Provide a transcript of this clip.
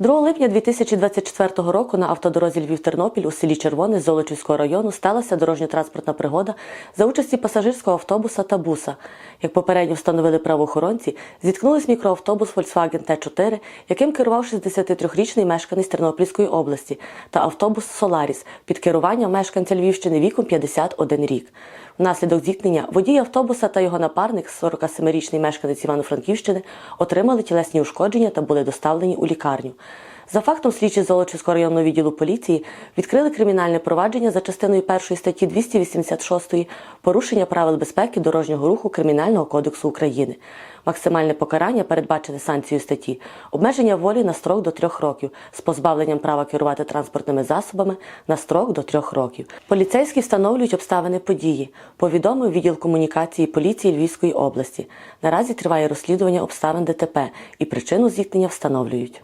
2 липня 2024 року на автодорозі Львів-Тернопіль у селі Червоне Золочівського району сталася дорожньо-транспортна пригода за участі пасажирського автобуса та буса. Як попередньо встановили правоохоронці, зіткнулись мікроавтобус Volkswagen T4, яким керував 63-річний мешканець Тернопільської області, та автобус Соларіс під керуванням мешканця Львівщини віком 51 рік. Внаслідок зіткнення водій автобуса та його напарник, 47-річний мешканець Івано-Франківщини, отримали тілесні ушкодження та були доставлені у лікарню. За фактом слідчі Золочівського районного відділу поліції відкрили кримінальне провадження за частиною 1 статті 286 порушення правил безпеки дорожнього руху Кримінального кодексу України. Максимальне покарання передбачене санкцією статті обмеження волі на строк до трьох років з позбавленням права керувати транспортними засобами на строк до трьох років. Поліцейські встановлюють обставини події. Повідомив відділ комунікації поліції Львівської області. Наразі триває розслідування обставин ДТП і причину зіткнення встановлюють.